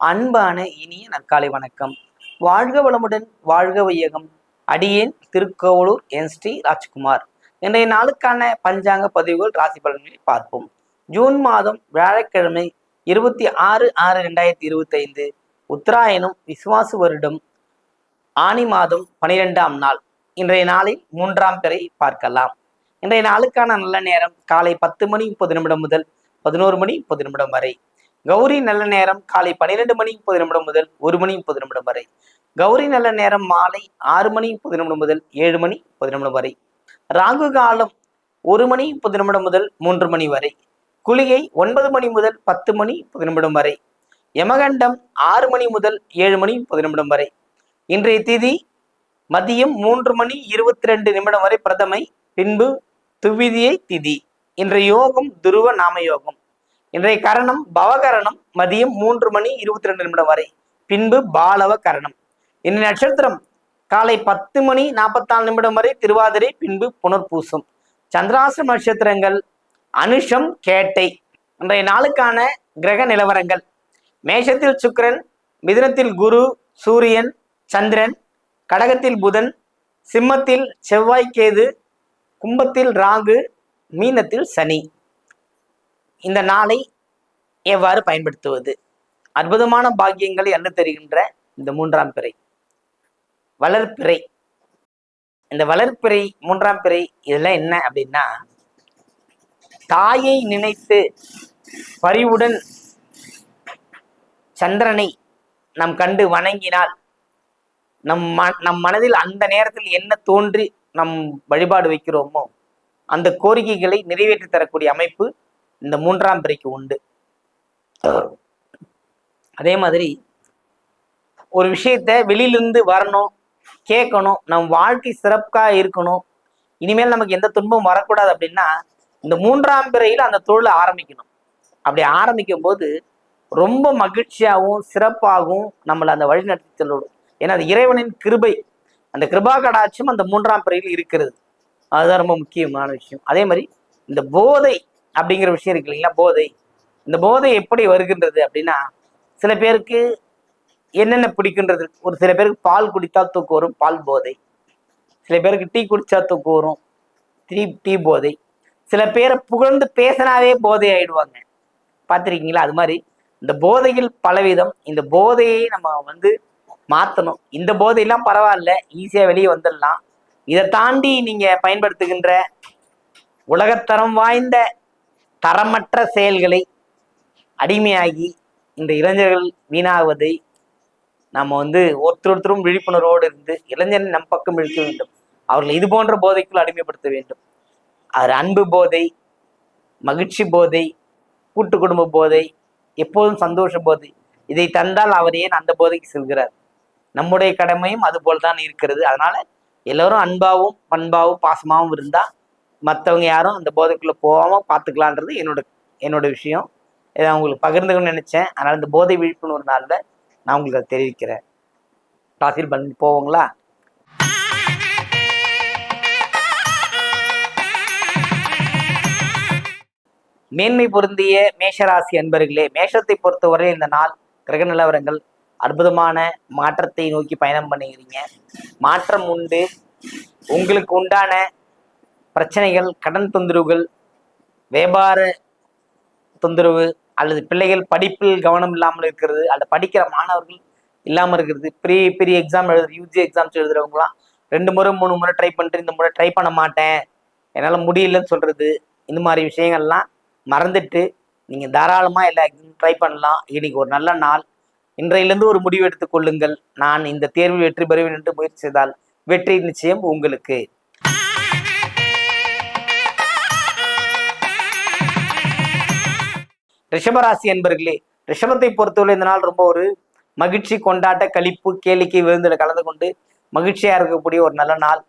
அன்பான இனிய நற்காலை வணக்கம். வாழ்க வளமுடன் வாழ்க வையகம். அடியேன் திருக்கோவலூர் என் ஸ்ரீ ராஜ்குமார். இன்றைய நாளுக்கான பஞ்சாங்க பதிவுகள் ராசி பலன்களை பார்ப்போம். ஜூன் மாதம் வியாழக்கிழமை இருபத்தி ஆறு ஆறு ரெண்டாயிரத்தி இருபத்தி ஐந்து உத்தராயணம் விசுவாசு வருடம் ஆனி மாதம் பனிரெண்டாம் நாள். இன்றைய நாளில் மூன்றாம் பிறை பார்க்கலாம். இன்றைய நாளுக்கான நல்ல நேரம் காலை பத்து மணி முப்பது நிமிடம் முதல் பதினோரு மணி முப்பது நிமிடம் வரை. கௌரி நல்ல நேரம் காலை பன்னிரெண்டு மணி முப்பது நிமிடம் முதல் ஒரு மணி முப்பது நிமிடம் வரை. கௌரி நல்ல நேரம் மாலை ஆறு மணி முப்பது நிமிடம் முதல் ஏழு மணி முப்பது நிமிடம் வரை. ராகு காலம் ஒரு மணி முப்பது நிமிடம் முதல் மூன்று மணி வரை. குளிகை ஒன்பது மணி முதல் பத்து மணி முப்பது நிமிடம் வரை. யமகண்டம் ஆறு மணி முதல் ஏழு மணி முப்பது நிமிடம் வரை. இன்றைய திதி மதியம் மூன்று மணி இருபத்தி ரெண்டு நிமிடம் வரை பிரதமை. பின்பு துவிதியை திதி. இன்றைய யோகம் துருவ நாம யோகம். இன்றைய கரணம் பவகரணம் மதியம் மூன்று மணி இருபத்தி ரெண்டு நிமிடம் வரை. பின்பு பாலவ கரணம் இன்றைய நட்சத்திரம் காலை பத்து மணி நாற்பத்தாலு நிமிடம் வரை திருவாதிரை பின்பு புனர்பூசம். சந்திராசிரம நட்சத்திரங்கள் அனுஷம் கேட்டை. இன்றைய நாளுக்கான கிரக நிலவரங்கள். மேஷத்தில் சுக்கரன் மிதுனத்தில் குரு சூரியன் சந்திரன் கடகத்தில் புதன் சிம்மத்தில் செவ்வாய் கேது கும்பத்தில் ராகு மீனத்தில் சனி. இந்த நாளை எவ்வாறு பயன்படுத்துவது? அற்புதமான பாக்கியங்களை என்ன தெரிகின்ற இந்த மூன்றாம் பிறை? வளர்ப்பிறை. இந்த வளர்ப்பிறை மூன்றாம் பிறை இதெல்லாம் என்ன அப்படின்னா தாயை நினைத்து பரிவுடன் சந்திரனை நம் கண்டு வணங்கினால் நம் ம நம் மனதில் அந்த நேரத்தில் என்ன தோன்றி நம் வழிபாடு வைக்கிறோமோ அந்த கோரிக்கைகளை நிறைவேற்றி தரக்கூடிய அமைப்பு இந்த மூன்றாம் பிறைக்கு உண்டு. அதே மாதிரி ஒரு விஷயத்த வெளியிலிருந்து வரணும் கேட்கணும் நம் வாழ்க்கை சிறப்பாக இருக்கணும் இனிமேல் நமக்கு எந்த துன்பம் வரக்கூடாது அப்படின்னா இந்த மூன்றாம் பிறையில் அந்த தொழிலை ஆரம்பிக்கணும். அப்படி ஆரம்பிக்கும் போது ரொம்ப மகிழ்ச்சியாகவும் சிறப்பாகவும் நம்மளை அந்த வழி நடத்தி செல்லணும். ஏன்னா அது இறைவனின் கிருபை. அந்த கிருபா கடாட்சியம் அந்த மூன்றாம் பிறையில் இருக்கிறது. அதுதான் ரொம்ப முக்கியமான விஷயம். அதே மாதிரி இந்த போதை அப்படிங்கிற விஷயம் இருக்கு இல்லைங்களா? போதை. இந்த போதை எப்படி வருகின்றது அப்படின்னா சில பேருக்கு என்னென்ன பிடிக்குன்றது? ஒரு சில பேருக்கு பால் குடித்தால் தூக்கு வரும் பால் போதை. சில பேருக்கு டீ குடித்தா தூக்கு வரும் டீ டீ போதை. சில பேரை புகழ்ந்து பேசினாவே போதை ஆயிடுவாங்க. பார்த்துருக்கீங்களா? அது மாதிரி இந்த போதையில் பலவிதம் இந்த போதையை நம்ம வந்து மாற்றணும் இந்த போதையெல்லாம் பரவாயில்ல ஈஸியாக வெளியே வந்துடலாம். இதை தாண்டி நீங்கள் பயன்படுத்துகின்ற உலகத்தரம் வாய்ந்த தரமற்ற செயல்களை அடிமையாகி இந்த இளைஞர்கள் வீணாவதை நம்ம வந்து ஒருத்தர் ஒருத்தரும் விழிப்புணர்வோடு இருந்து இளைஞரை நம் பக்கம் இழுக்க வேண்டும். அவர்கள் இது போன்ற போதைக்குள் அடிமைப்படுத்த வேண்டும். அது அன்பு போதை மகிழ்ச்சி போதை கூட்டு குடும்ப போதை எப்போதும் சந்தோஷ போதை இதை தந்தால் அவர் ஏன் அந்த போதைக்கு செல்கிறார்? நம்முடைய கடமையும் அது தான் இருக்கிறது. அதனால எல்லோரும் அன்பாவும் பண்பாவும் பாசமாகவும் இருந்தால் மற்றவங்க யாரும் அந்த போதைக்குள்ளே போகாமல் பார்த்துக்கலான்றது என்னோட என்னோட விஷயம். இதை நான் உங்களுக்கு பகிர்ந்துக்கணும்னு நினச்சேன். அதனால் இந்த போதை விழிப்புணர்வு நாளில் நான் உங்களுக்கு அதை தெரிவிக்கிறேன். ராசியில் பண்ணி போவோங்களா? மேன்மை பொருந்திய மேஷராசி அன்பர்களே மேஷத்தை பொறுத்தவரை இந்த நாள் கிரக நிலவரங்கள் அற்புதமான மாற்றத்தை நோக்கி பயணம் பண்ணுகிறீங்க. மாற்றம் உண்டு. உங்களுக்கு உண்டான பிரச்சனைகள் கடன் தொந்தரவுகள் வியாபார தொந்தரவு அல்லது பிள்ளைகள் படிப்பில் கவனம் இல்லாமல் இருக்கிறது அல்லது படிக்கிற மாணவர்கள் இல்லாமல் இருக்கிறது. பெரிய பெரிய எக்ஸாம் எழுதுற யூஜி எக்ஸாம்ஸ் எழுதுறவங்களாம் ரெண்டு முறை மூணு முறை ட்ரை பண்ணிட்டு இந்த முறை ட்ரை பண்ண மாட்டேன். என்னால் முடியலன்னு சொல்கிறது இந்த மாதிரி விஷயங்கள்லாம் மறந்துட்டு நீங்கள் தாராளமாக எல்லா எக்ஸாம் ட்ரை பண்ணலாம். இன்னைக்கு ஒரு நல்ல நாள். இன்றையிலிருந்து ஒரு முடிவு எடுத்துக் கொள்ளுங்கள். நான் இந்த தேர்வில் வெற்றி பெறுவேன் என்று முயற்சி செய்தால் வெற்றி நிச்சயம் உங்களுக்கு. ரிஷபராசி என்பர்களே ரிஷபத்தை பொறுத்தவரை இந்த நாள் ரொம்ப ஒரு மகிழ்ச்சி கொண்டாட்ட கழிப்பு கேளிக்கை விருந்தில் கலந்து கொண்டு மகிழ்ச்சியாக இருக்கக்கூடிய ஒரு நல்ல நாள்.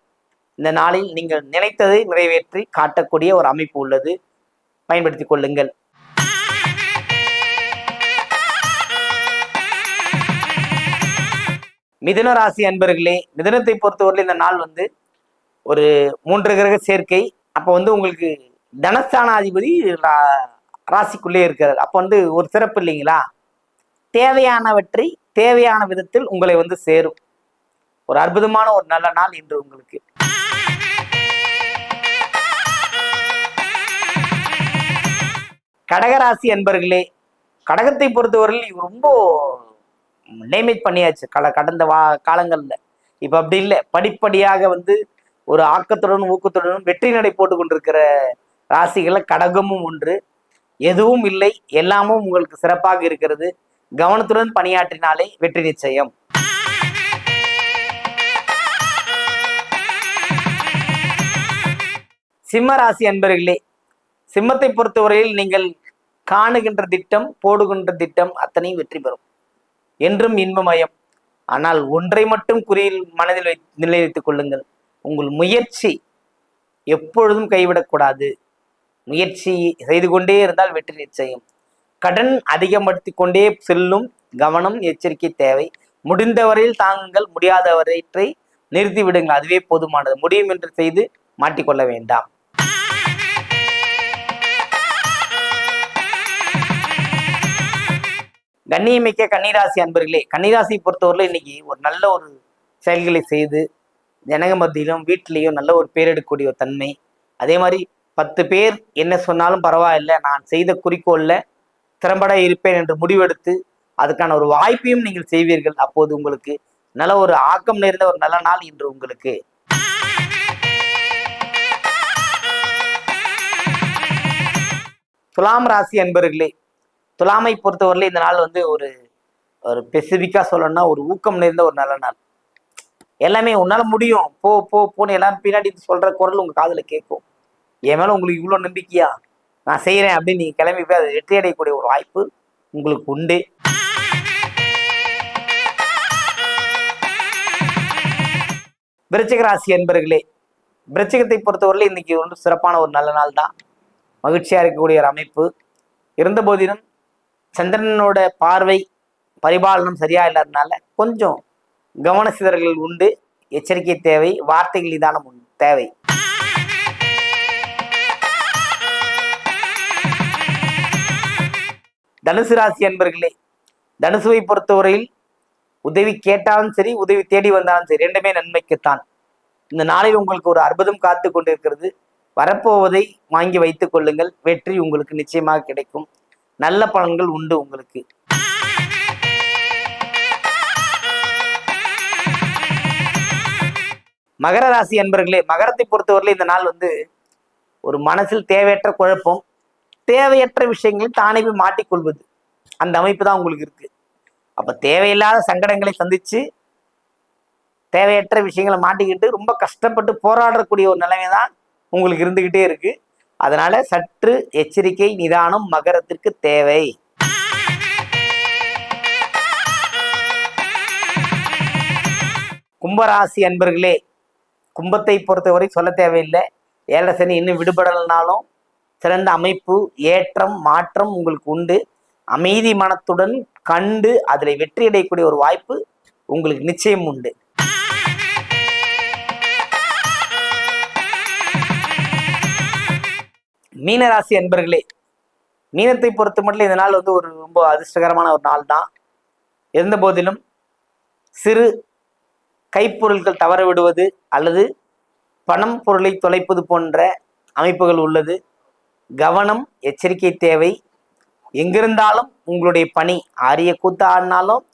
இந்த நாளில் நீங்கள் நினைத்ததை நிறைவேற்றி காட்டக்கூடிய ஒரு அமைப்பு உள்ளது. பயன்படுத்தி கொள்ளுங்கள். மிதுன ராசி அன்பர்களே மிதுனத்தை பொறுத்தவரையில் இந்த நாள் வந்து ஒரு மூன்று கிரக சேர்க்கை. அப்போ வந்து உங்களுக்கு தனஸ்தானாதிபதி ராசிக்குள்ளே இருக்கிறார். அப்போ வந்து ஒரு சிறப்பு இல்லைங்களா? தேவையானவற்றை தேவையான விதத்தில் உங்களை வந்து சேரும். ஒரு அற்புதமான ஒரு நல்ல நாள் இன்று உங்களுக்கு. கடகராசி என்பர்களே கடகத்தை பொறுத்தவரையில் இவர் ரொம்ப டேமேஜ் பண்ணியாச்சு கல கடந்த வா காலங்களில். இப்போ அப்படி இல்லை. படிப்படியாக வந்து ஒரு ஆக்கத்துடனும் ஊக்கத்துடனும் வெற்றி நடை போட்டு கொண்டிருக்கிற ராசிகளை கடகமும் ஒன்று. எதுவும் இல்லை. எல்லாமும் உங்களுக்கு சிறப்பாக இருக்கிறது. கவனத்துடன் பணியாற்றினாலே வெற்றி நிச்சயம். சிம்ம ராசி அன்பர்களே சிம்மத்தை பொறுத்தவரையில் நீங்கள் காணுகின்ற திட்டம் போடுகின்ற திட்டம் அத்தனையும் வெற்றி பெறும். என்றும் இன்பமயம். ஆனால் ஒன்றை மட்டும் குறியில் மனதில் வை நிலைநிறுத்திக் கொள்ளுங்கள். உங்கள் முயற்சி எப்பொழுதும் கைவிடக்கூடாது. முயற்சி செய்து கொண்டே இருந்தால் வெற்றி நிச்சயம். கடன் அதிகப்படுத்தி கொண்டே செல்லும் கவனம் எச்சரிக்கை தேவை. முடிந்தவரையில் தாங்குங்கள் முடியாதவற்றை நிறுத்தி விடுங்கள். அதுவே போதுமானது. முடியும் என்று செய்து மாட்டிக்கொள்ள வேண்டாம். கண்ணியமிக்க கன்னிராசி அன்பர்களே கன்னிராசி பொறுத்தவரையில் இன்னைக்கு ஒரு நல்ல ஒரு செயல்களை செய்து ஜனக மத்தியிலும் வீட்டிலையும் நல்ல ஒரு பேரெடுக்கக்கூடிய ஒரு தன்மை. அதே மாதிரி பத்து பேர் என்ன சொன்னாலும் பரவாயில்லை நான் செய்த குறிக்கோள்ல திறம்பட இருப்பேன் என்று முடிவெடுத்து அதுக்கான ஒரு வாய்ப்பையும் நீங்கள் செய்வீர்கள். அப்போது உங்களுக்கு நல்ல ஒரு ஆக்கம் நிறைந்த ஒரு நல்ல நாள் இன்று உங்களுக்கு. துலாம் ராசி அன்பர்களே துலாமை பொறுத்தவரையில இந்த நாள் வந்து ஒரு ஒரு ஸ்பெசிஃபிக்காக சொல்லணும்னா ஒரு ஊக்கம் நிறைந்த ஒரு நல்ல நாள். எல்லாமே உன்னால் முடியும். போ போ போன்னு எல்லாரும் பின்னாடி சொல்கிற குரல் உங்கள் காதில் கேட்கும். என் மேலே உங்களுக்கு இவ்வளோ நம்பிக்கையா? நான் செய்கிறேன் அப்படின்னு நீங்கள் கிளம்பி போய் அதை வெற்றி அடையக்கூடிய ஒரு வாய்ப்பு உங்களுக்கு உண்டு. விருச்சிகராசி என்பர்களே விருச்சிகத்தை பொறுத்தவரையில் இன்னைக்கு ஒன்று சிறப்பான ஒரு நல்ல நாள் தான். மகிழ்ச்சியாக இருக்கக்கூடிய ஒரு அமைப்பு. இருந்த போதிலும் சந்திரனோட பார்வை பரிபாலனம் சரியா இல்லாதனால கொஞ்சம் கவன சிதறல்கள் உண்டு. எச்சரிக்கை தேவை வார்த்தைகள் நிதானம் தேவை. தனுசு ராசி அன்பர்களே தனுசுவை பொறுத்தவரையில் உதவி கேட்டாலும் சரி உதவி தேடி வந்தாலும் சரி ரெண்டுமே நன்மைக்குத்தான். இந்த நாளில் உங்களுக்கு ஒரு அற்புதம் காத்து கொண்டிருக்கிறது. வரப்போவதை வாங்கி வைத்துக் கொள்ளுங்கள். வெற்றி உங்களுக்கு நிச்சயமாக கிடைக்கும். நல்ல பலன்கள் உண்டு உங்களுக்கு. மகர ராசி அன்பர்களே மகரத்தை பொறுத்தவரையில் இந்த நாள் வந்து ஒரு மனசில் தேவையற்ற குழப்பம். தேவையற்ற விஷயங்களில் தானே போய் மாட்டிக்கொள்வது. அந்த அமைப்பு தான் உங்களுக்கு இருக்கு. அப்ப தேவையில்லாத சங்கடங்களை சந்திச்சு தேவையற்ற விஷயங்களை மாட்டிக்கிட்டு ரொம்ப கஷ்டப்பட்டு போராடக்கூடிய ஒரு நிலைமை தான் உங்களுக்கு இருந்துகிட்டே இருக்கு. அதனால சற்று எச்சரிக்கை நிதானம் மகரத்திற்கு தேவை. கும்பராசி அன்பர்களே கும்பத்தை பொறுத்தவரை சொல்ல தேவையில்லை. ஏழரை சனி இன்னும் விடுபடலைனாலும் சிறந்த அமைப்பு ஏற்றம் மாற்றம் உங்களுக்கு உண்டு. அமைதி மனத்துடன் கண்டு அதில் வெற்றி அடையக்கூடிய ஒரு வாய்ப்பு உங்களுக்கு நிச்சயம் உண்டு. மீனராசி அன்பர்களே மீனத்தை பொறுத்த மட்டும் இந்த நாள் வந்து ஒரு ரொம்ப அதிர்ஷ்டகரமான ஒரு நாள் தான். இருந்த போதிலும் சிறு கைப்பொருட்கள் தவற விடுவது அல்லது பணம் பொருளை தொலைப்பது போன்ற அமைப்புகள் உள்ளது. கவனம் எச்சரிக்கை தேவை. எங்கிருந்தாலும் உங்களுடைய பணி ஆரிய கூத்து ஆடினாலும்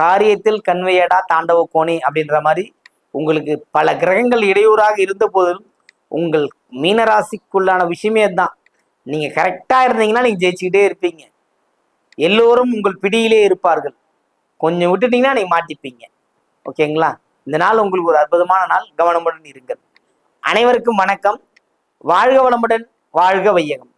காரியத்தில் கண்வையடா தாண்டவ கோணி அப்படின்ற மாதிரி உங்களுக்கு பல கிரகங்கள் இடையூறாக இருந்த போதிலும் உங்கள் மீனராசிக்குள்ளான விஷயமே அதுதான். நீங்கள் கரெக்டாக இருந்தீங்கன்னா நீங்கள் ஜெயிச்சுக்கிட்டே இருப்பீங்க. எல்லோரும் உங்கள் பிடியிலே இருப்பார்கள். கொஞ்சம் விட்டுட்டீங்கன்னா நீங்கள் மாட்டிப்பீங்க. ஓகேங்களா? இந்த நாள் உங்களுக்கு ஒரு அற்புதமான நாள். கவனமுடன் இருங்கள். அனைவருக்கும் வணக்கம். வாழ்க வளமுடன். வாழ்க வையகம்.